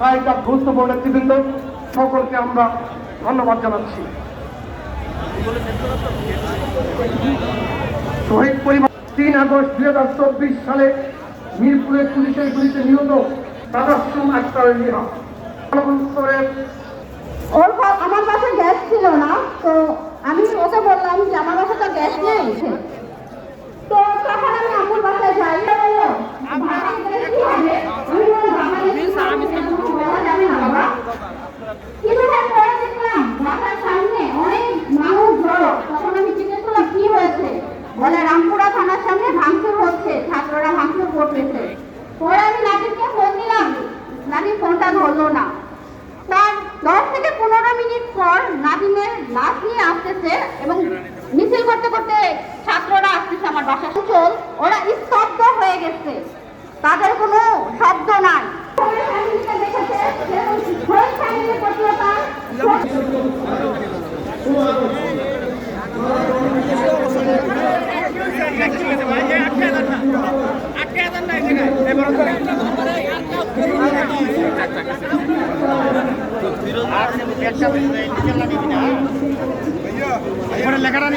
সাহিত্য গুরুত্বপূর্ণ নেতৃবৃন্দ, সকলকে আমরা ধন্যবাদ জানাচ্ছি। শহীদ পরিবার তিন আগস্ট দুই হাজার চব্বিশ সালে মিরপুরের পুলিশের গুলিতে নিহত আক্তারের নিহত গণতন্ত্রের ওর আমার পাশে গ্যাস ছিল না, তো আমি ওকে বললাম যে আমার বাসা তো গ্যাস নেই। ধরলো না তার দশ থেকে পনেরো মিনিট পর নাদিমের লাশ নিয়ে আসতেছে এবং মিছিল করতে করতে ছাত্ররা আসতেছে আমার বাসা চল ওরা স্তব্ধ হয়ে গেছে তাদের কোনো শব্দ নাই লেখাটা